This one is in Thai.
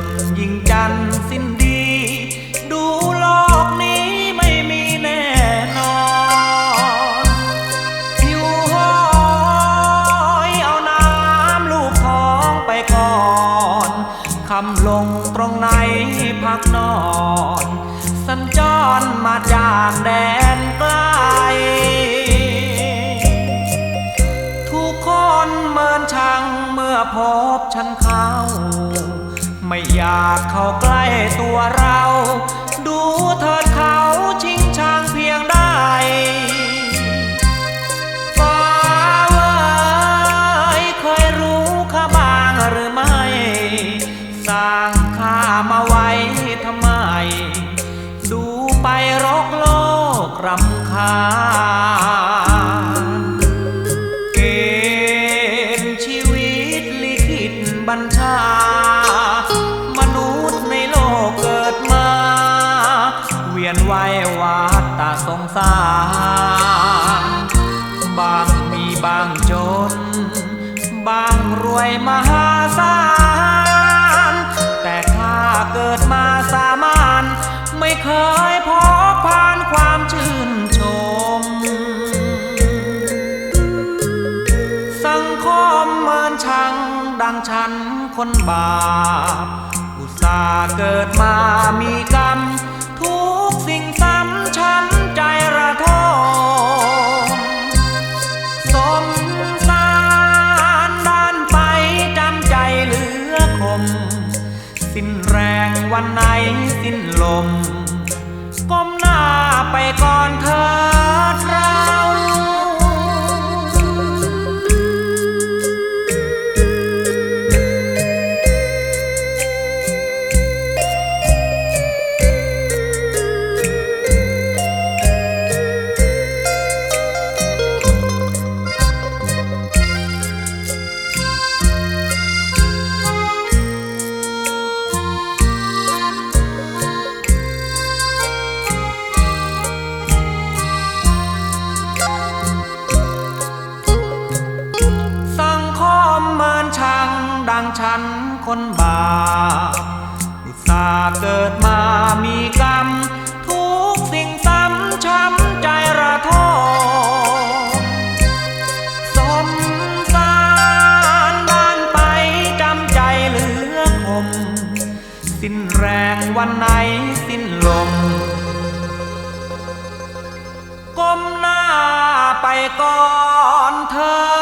นยิ่งจันสิ้นดี ดูโลกนี้ไม่มีแน่นอนผิวห้อยเอาน้ำลูกท้องไปก่อนคำลงตรงไหนพักนอน สัญจรมาจากแดนไกลทุกคนเมินชังเมื่อพบฉันเข้า อยากเข้าใกล้ตัวเรา ดูเถิดเขาชิงช่างเพียงได้ฟ้าเว้ยเคยรู้ข้าบ้างหรือไม่ สร้างข้ามาไว้ทำไม ดูไปรกโลกรำคาญเกณฑ์ชีวิตลิขิตบัญชา ยนไหววาตาสงสารบางมีบางจน บางรวยมหาศาลแต่ข้าเกิดมาสามานไม่เคยพบผ่านความชื่นชม สังคมเมินชังดังฉันคนบาปอุตส่าห์เกิดมามีกรรม วันไหนสิ้นลม ก้มหน้าไปก่อนเธอ ฉันคนบาปอุตส่าห์เกิดมามีกรรม ทุกสิ่งซ้ำช้ำใจระทมสมสารด้านไปจำใจเหลือคม สิ้นแรงวันไหนสิ้นลมก้มหน้าไปก่อนเธอ